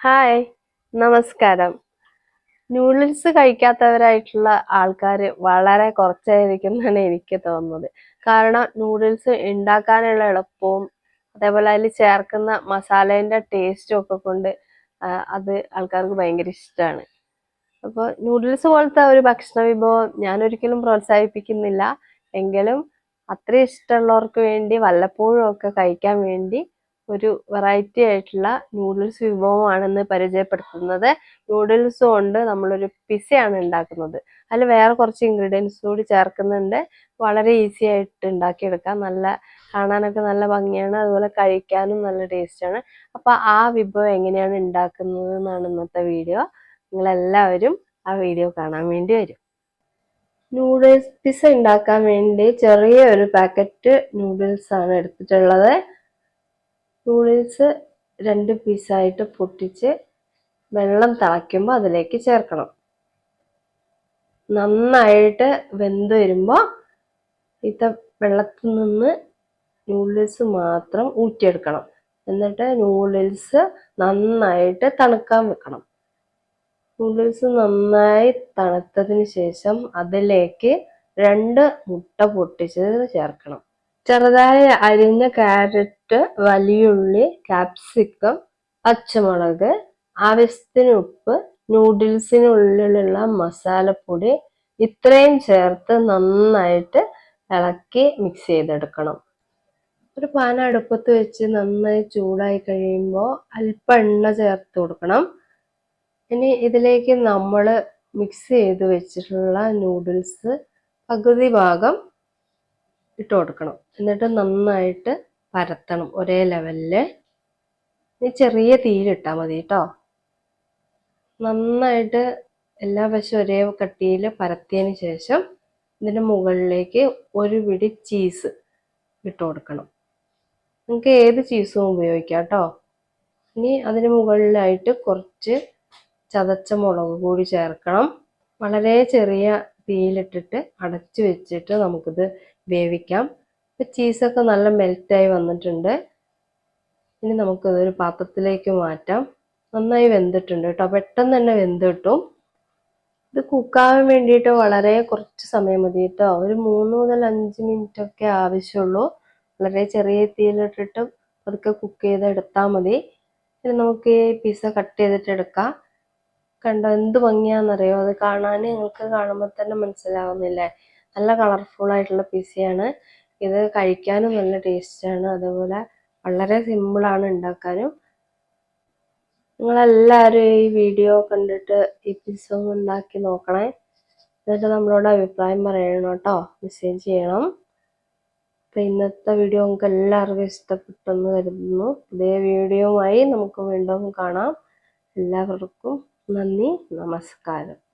Hi നമസ്കാരം. Noodles കഴിക്കാത്തവരായിട്ടുള്ള ആൾക്കാർ വളരെ കുറച്ചായിരിക്കും എന്നാണ് എനിക്ക് തോന്നുന്നത്. കാരണം നൂഡിൽസ് ഉണ്ടാക്കാനുള്ള എളുപ്പവും അതേപോലെ അതിൽ ചേർക്കുന്ന മസാലേന്റെ ടേസ്റ്റും ഒക്കെ കൊണ്ട് അത് ആൾക്കാർക്ക് ഭയങ്കര ഇഷ്ടമാണ് അപ്പോൾ നൂഡിൽസ് പോലത്തെ ഒരു ഭക്ഷണ വിഭവം ഞാൻ ഒരിക്കലും പ്രോത്സാഹിപ്പിക്കുന്നില്ല. എങ്കിലും അത്രയും ഇഷ്ടമുള്ളവർക്ക് വേണ്ടി വല്ലപ്പോഴും ഒക്കെ കഴിക്കാൻ വേണ്ടി ഒരു വെറൈറ്റി ആയിട്ടുള്ള നൂഡിൽസ് വിഭവമാണെന്ന് പരിചയപ്പെടുത്തുന്നത്. നൂഡിൽസ് കൊണ്ട് നമ്മളൊരു പിസയാണ് ഉണ്ടാക്കുന്നത്. അതിൽ വേറെ കുറച്ച് ഇൻഗ്രീഡിയൻസ് കൂടി ചേർക്കുന്നുണ്ട്. വളരെ ഈസി ആയിട്ട് ഉണ്ടാക്കിയെടുക്കാം. നല്ല കാണാനൊക്കെ നല്ല ഭംഗിയാണ്. അതുപോലെ കഴിക്കാനും നല്ല ടേസ്റ്റാണ് അപ്പോൾ ആ വിഭവം എങ്ങനെയാണ് ഉണ്ടാക്കുന്നത് എന്നാണ് ഇന്നത്തെ വീഡിയോ നിങ്ങളെല്ലാവരും ആ വീഡിയോ കാണാൻ വേണ്ടി വരും. നൂഡിൽസ് പിസ ഉണ്ടാക്കാൻ വേണ്ടി ചെറിയ ഒരു പാക്കറ്റ് നൂഡിൽസ് ആണ് എടുത്തിട്ടുള്ളത്. നൂഡിൽസ് രണ്ട് പീസായിട്ട് പൊട്ടിച്ച് വെള്ളം തിളയ്ക്കുമ്പോൾ അതിലേക്ക് ചേർക്കണം. നന്നായിട്ട് വെന്ത് വരുമ്പോൾ ഇത്ത വെള്ളത്തിൽ നിന്ന് നൂഡിൽസ് മാത്രം ഊറ്റിയെടുക്കണം. എന്നിട്ട് നൂഡിൽസ് നന്നായിട്ട് തണുക്കാൻ വെക്കണം. നൂഡിൽസ് നന്നായി തണുത്തതിന് ശേഷം അതിലേക്ക് രണ്ട് മുട്ട പൊട്ടിച്ചത് ചേർക്കണം. ചെറുതായി അരിഞ്ഞ ക്യാരറ്റ് വലിയുള്ളി കാപ്സിക്കം പച്ചമുളക് ആവശ്യത്തിന് ഉപ്പ് നൂഡിൽസിനുള്ളിലുള്ള മസാലപ്പൊടി ഇത്രയും ചേർത്ത് നന്നായിട്ട് ഇളക്കി മിക്സ് ചെയ്തെടുക്കണം. ഒരു പാൻ അടുപ്പത്ത് വെച്ച് നന്നായി ചൂടായി കഴിയുമ്പോൾ അല്പം എണ്ണ ചേർത്ത് കൊടുക്കണം. ഇനി ഇതിലേക്ക് നമ്മൾ മിക്സ് ചെയ്ത് വെച്ചിട്ടുള്ള നൂഡിൽസ് പകുതി ഭാഗം ഇട്ട് കൊടുക്കണം. എന്നിട്ട് നന്നായിട്ട് പരത്തണം ഒരേ ലെവലിൽ ഈ ചെറിയ തീയിലിട്ടാൽ മതി കേട്ടോ നന്നായിട്ട് എല്ലാ വശവും ഒരേ കട്ടിയിൽ പരത്തിയതിന് ശേഷം ഇതിന്റെ മുകളിലേക്ക് ഒരു പിടി ചീസ് ഇട്ട് കൊടുക്കണം. നിങ്ങൾക്ക് ഏത് ചീസും ഉപയോഗിക്കാം കേട്ടോ ഇനി അതിന് മുകളിലായിട്ട് കുറച്ച് ചതച്ച മുളക് കൂടി ചേർക്കണം. വളരെ ചെറിയ തീയിലിട്ടിട്ട് അടച്ചു വെച്ചിട്ട് നമുക്കിത് വേവിക്കാം. ഇപ്പം ചീസൊക്കെ നല്ല മെൽറ്റായി വന്നിട്ടുണ്ട്. ഇനി നമുക്കതൊരു പാത്രത്തിലേക്ക് മാറ്റാം. നന്നായി വെന്തിട്ടുണ്ട് കേട്ടോ പെട്ടെന്ന് തന്നെ വെന്ത് കിട്ടും. ഇത് കുക്കാവാൻ വേണ്ടിയിട്ട് വളരെ കുറച്ച് സമയം മതി കേട്ടോ ഒരു മൂന്ന് മുതൽ അഞ്ച് മിനിറ്റ് ഒക്കെ ആവശ്യമുള്ളൂ. വളരെ ചെറിയ തീയിലിട്ടിട്ട് പതുക്കെ കുക്ക് ചെയ്ത് എടുത്താൽ മതി. ഇനി നമുക്ക് ഈ പിസ്സ കട്ട് ചെയ്തിട്ട് എടുക്കാം. കണ്ടോ എന്ത് ഭംഗിയാണെന്നറിയോ? അത് കാണാൻ നിങ്ങൾക്ക് കാണുമ്പോൾ തന്നെ മനസ്സിലാവുന്നില്ലേ? നല്ല കളർഫുൾ ആയിട്ടുള്ള പിസയാണ് ഇത് കഴിക്കാനും നല്ല ടേസ്റ്റാണ് അതുപോലെ വളരെ സിമ്പിളാണ് ഉണ്ടാക്കാനും. നിങ്ങളെല്ലാവരും ഈ വീഡിയോ കണ്ടിട്ട് ഈ പിസ്സ ഒന്ന് ഉണ്ടാക്കി നോക്കണേ. എന്നിട്ട് നമ്മളോട് അഭിപ്രായം പറയണം കേട്ടോ. മെസ്സേജ് ചെയ്യണം. അപ്പം ഇന്നത്തെ വീഡിയോ നമുക്ക് എല്ലാവർക്കും ഇഷ്ടപ്പെട്ടെന്ന് കരുതുന്നു. പുതിയ വീഡിയോയുമായി നമുക്ക് വീണ്ടും കാണാം. എല്ലാവർക്കും നന്ദി. നമസ്കാരം.